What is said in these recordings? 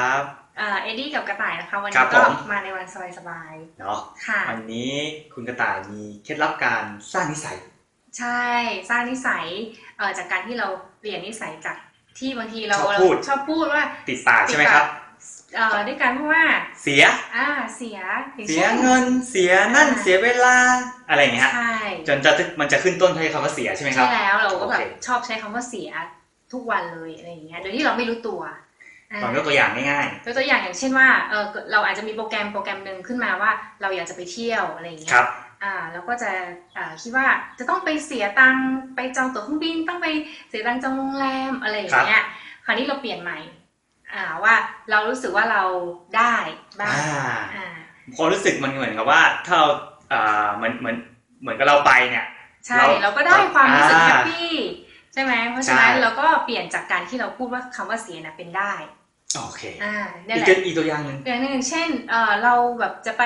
ครับเอ่อเอ็ดดี้กับกระต่ายนะคะ วันครันี้บก็ผมมาในวันสบายเนาะๆค่ะวันนี้คุณกระต่ายมีเคล็ดลับการสร้างนิสัย ใช่สร้างนิสัยเอ่อจากการที่เราเปลี่ยนนิสัยจากที่บางทีเราชอบพูดชอบพูดว่าติดปากใช่ไหมครับเอ่อด้วยการพูดว่าเสียอ่าเสียอางเสียช่นเงินเสียนั่นอ่าเสียเวลาอะไรอย่างเงี้ยฮะใช่จนจะมันจะขึ้นต้นด้วยคำว่าเสียใช่ไหมครัใช่บแล้วเราก็แบบโอเคชอบใช้คำว่าเสียทุกวันเลยอะไรอย่างเงี้ยโดยที่เราไม่รู้ตัวอ่า ลองยกตัวอย่างง่ายยกตัวอย่างอย่างเช่นว่าเออเราอาจจะมีโปรแกรมโปรแกรมหนึ่งขึ้นมาว่าเราอยากจะไปเที่ยวอะไรอย่างๆเงี้ครัยบอ่าแล้วก็จะอ่าคิดว่าจะต้องไปเสียตังค์ไปจองตั๋วเครื่องบินต้องไปเสียตังค์จองโรงแรมอะไรอย่างเงี้ยคราวนี้เราเปลี่ยนใหม่อ่าว่าเรารู้สึกว่าเราได้บ้างอ่าอ่าความรู้สึกมันเหมือนกับว่าถ้าเราอ่าเหมือนเหมือนเหมือนกับเราไปเนี่ยใช่เราเราก็ได้ความรู้สึกอ่าแฮปปี้ ใช่ไหมเพราะฉะนั้นใช่เราก็เปลี่ยนจากการที่เราพูดว่าคำว่าเสียนะเป็นได้โอเคอ่าเนี่ยอีกแหละตัวอีกตัวอย่างหนึ่งอย่างหนึ่งเช่นเอ่อเราแบบจะไป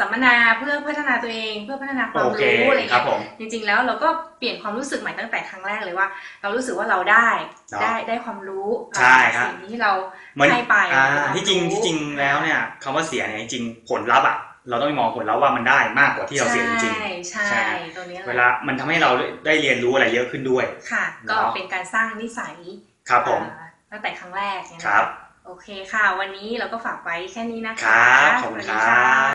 สัมมนาเพื่อพัฒนาตัวเองเพื่อพัฒนาความโอเครู้อะไรครับเงี้ยผมจริง ๆ แล้วเราก็เปลี่ยนความรู้สึกใหม่ตั้งแต่ครั้งแรกเลยว่า เรารู้สึกว่าเราได้เนาะได้ได้ความรู้ใช่ครับสิ่งที่เราเหมือนให้ไปอ่าเป็นความที่จริงรู้ที่จริงแล้วเนี่ยคำว่าเสียเนี่ยจริงๆผลลัพธ์อะ เราต้องมองผลลัพธ์ว่ามันได้มากกว่าที่เราเสียจริงใช่ใช่ใช่ตรงนี้แหๆเวละลามันทำให้เราได้เรียนรู้อะไรเยอะขึ้นด้วย ค่ะเนาะก็เป็นการสร้างนิสัยครับผมอ่าตั้งแต่ครั้งแรกเนี่ยนะครับ โอเคค่ะ วันนี้เราก็ฝากไว้แค่นี้นะคะครับขอบคุณสวัสคดีรัค่ะบ